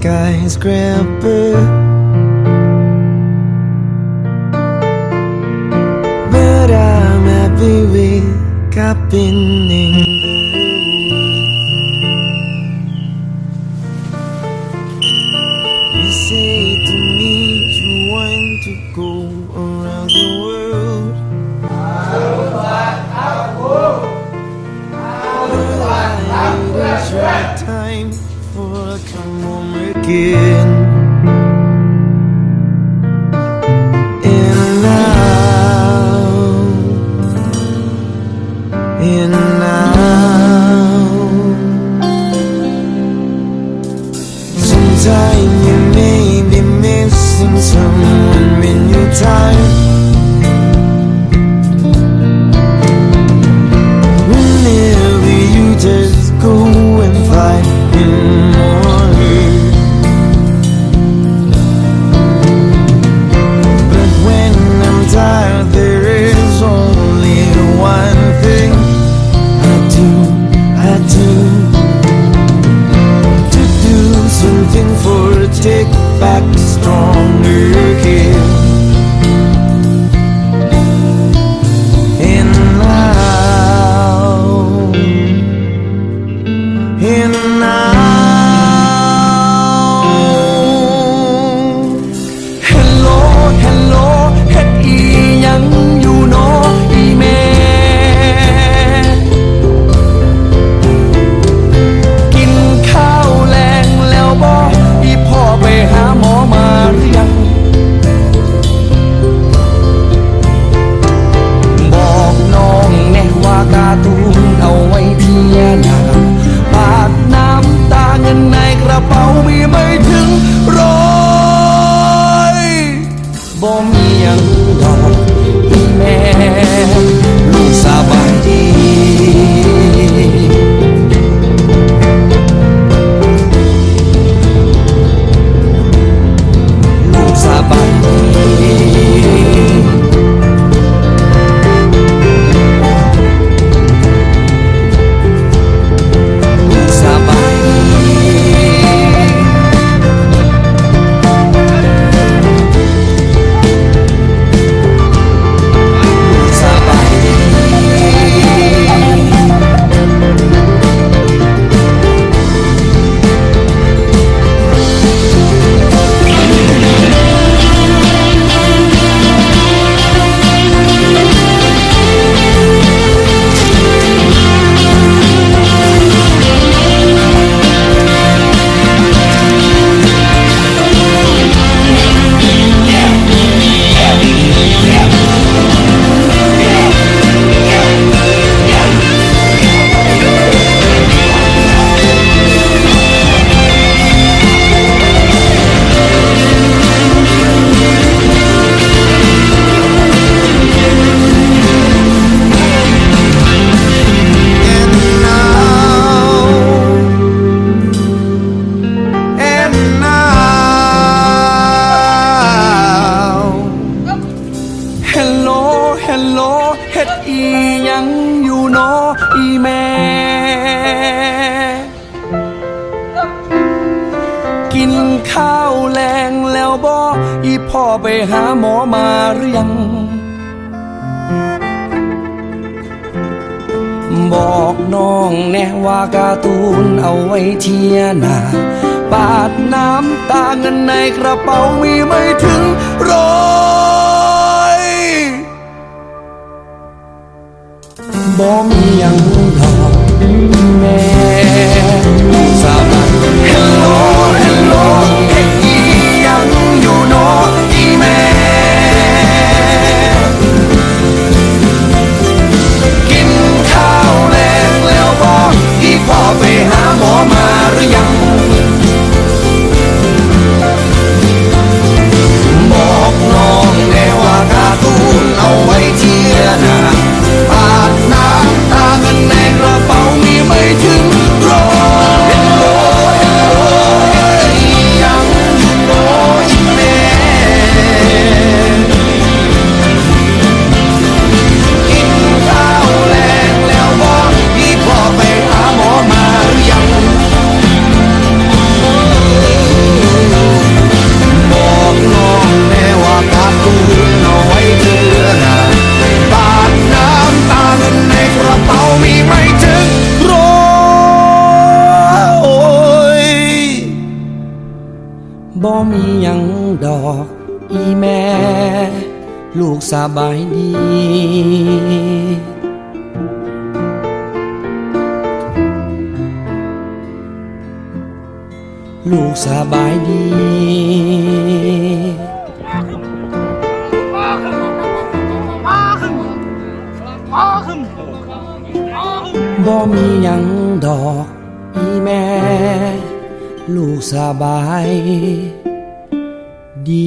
skyscraper But I'm happy we copying here now. Sometimes you may be missing someone in your time. take back stronger. บอกน้องแน่ว่าการ์ตูนเอาไว้เทียนาปาดน้ำตาเงินในกระเป๋ามีไม่ถึงร้อยบ่มีอย่างหรอกแม่ อกอีแม่ ลูกสบายดี ลูกสบายดี บ่มีหยังดอก อีแม่ ลูกสบาย ดี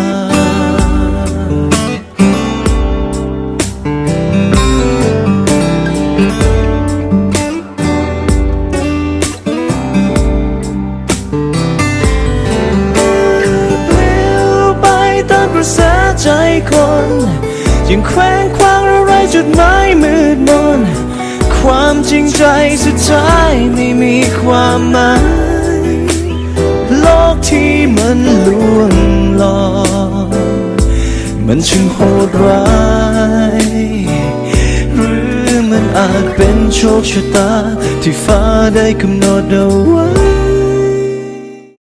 ใจคนยังแขวงคว้างอะไรจุดหมายมืดมน ความจริงใจสุดท้ายไม่มีความหมาย โลกที่มันลวงหลอกมันช่างโหดร้ายหรือมันอาจเป็นโชคชะตาที่ฟ้าได้กำหนดเอาไว้